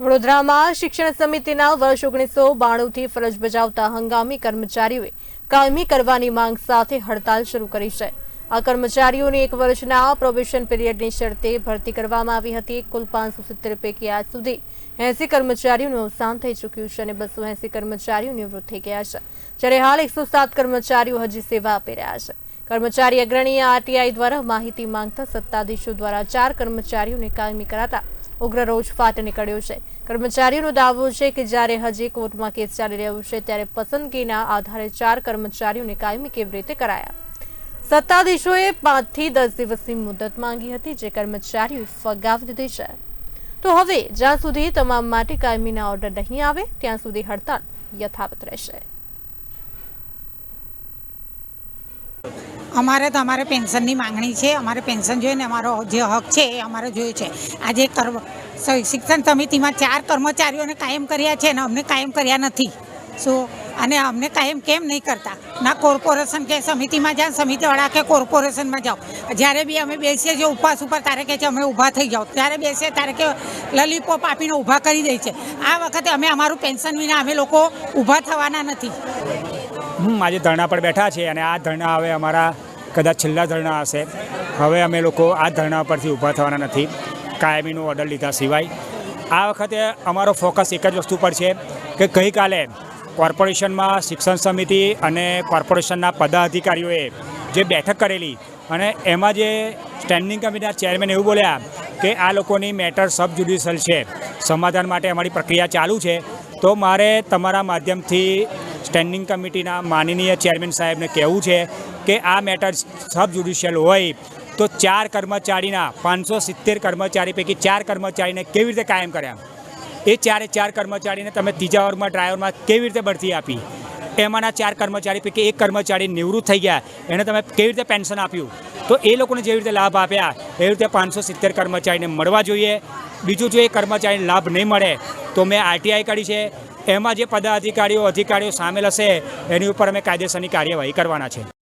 વડોદરામાં શિક્ષણ સમિતિના વર્ષ ઓગણીસો બાણુંથી ફરજ બજાવતા હંગામી કર્મચારીઓએ કાયમી કરવાની માંગ સાથે હડતાલ શરૂ કરી છે. આ કર્મચારીઓને એક વર્ષના પ્રોબેશન પીરિયડની શરતે ભરતી કરવામાં આવી હતી. કુલ પાંચસો સિત્તેર પૈકી આજ સુધી એસી કર્મચારીઓનું અવસાન થઈ ચૂક્યું છે અને બસો એસી કર્મચારીઓ નિવૃત્ત થઈ ગયા છે. જ્યારે હાલ એકસો સાત કર્મચારીઓ હજી સેવા આપી રહ્યા છે. કર્મચારી અગ્રણી આરટીઆઈ દ્વારા માહિતી માંગતા સત્તાધીશો દ્વારા ચાર કર્મચારીઓને કાયમી કરાતા ઉગ્ર રોજ ફાટ નીકળ્યો છે. કર્મચારીઓનો દાવો છે કે જ્યારે હજી કોર્ટમાં કેસ ચાલી રહ્યો છે ત્યારે પસંદગીના આધારે ચાર કર્મચારીઓને કાયમી કેવી રીતે કરાયા? સત્તાધીશોએ પાંચથી દસ દિવસની મુદત માંગી હતી જે કર્મચારીઓએ ફગાવી દીધી છે. તો હવે, જ્યાં સુધી તમામ માટે કાયમીના ઓર્ડર નહીં આવે, ત્યાં સુધી હડતાળ યથાવત રહેશે. અમારે તો અમારે પેન્શનની માંગણી છે. અમારે પેન્શન જોઈએ ને અમારો જે હક છે એ અમારે જોઈએ છે. આજે કર્મ શિક્ષણ સમિતિમાં ચાર કર્મચારીઓને કાયમ કર્યા છે ને અમને કાયમ કર્યા નથી. સો, અને અમને કાયમ કેમ નહીં કરતા? ના, કોર્પોરેશન કે સમિતિમાં જાઓ, સમિતિવાળા કે કોર્પોરેશનમાં જાઓ. જ્યારે બી અમે બેસીએ છીએ ઉપવાસ ઉપર તારે કહે છે અમે ઊભા થઈ જાઓ. ત્યારે બેસીએ ત્યારે કે લલીપોપ આપીને ઊભા કરી દે છે. આ વખતે અમે અમારું પેન્શન વિના અમે લોકો ઊભા થવાના નથી. હું આજે ધરણા પર બેઠા છે અને આ ધરણા હવે અમારા કદાચ છેલ્લા ધરણા હશે. હવે અમે લોકો આ ધરણા પરથી ઊભા થવાના નથી. કાયમીનો ઓર્ડર લીધા સિવાય. આ વખતે અમારો ફોકસ એક જ વસ્તુ પર છે કે ગઈકાલે કોર્પોરેશનમાં શિક્ષણ સમિતિ અને કોર્પોરેશનના પદાધિકારીઓએ જે બેઠક કરેલી અને એમાં જે સ્ટેન્ડિંગ કમિટીના ચેરમેન એવું બોલ્યા કે આ લોકોની મેટર સબ જ્યુડિશિયલ છે. સમાધાન માટે અમારી પ્રક્રિયા ચાલુ છે. તો મારે તમારા માધ્યમથી સ્ટેન્ડિંગ કમિટીના માનનીય ચેરમેન સાહેબને કહેવું છે કે આ મેટર સબ જ્યુડિશિયલ હોય તો ચાર કર્મચારીના પાંચસો સિત્તેર કર્મચારી પૈકી ચાર કર્મચારીને કેવી રીતે કાયમ કર્યા? એ ચારે ચાર કર્મચારીને તમે ત્રીજા વર્ગમાં ડ્રાઈવરમાં કેવી રીતે બઢતી આપી? એમાંના ચાર કર્મચારી પૈકી એક કર્મચારી નિવૃત્ત થઈ ગયા. એને તમે કેવી રીતે પેન્શન આપ્યું? તો એ લોકોને જેવી રીતે લાભ આપ્યા, એવી રીતે પાંચસો સિત્તેર કર્મચારીને મળવા જોઈએ. બીજું જો એ કર્મચારીને લાભ નહીં મળે, તો મેં આરટીઆઈ કરી છે. એમાં જે પદાધિકારીઓ, અધિકારીઓ સામેલ હશે, એની ઉપર અમે કાયદેસરની કાર્યવાહી કરવાના છે.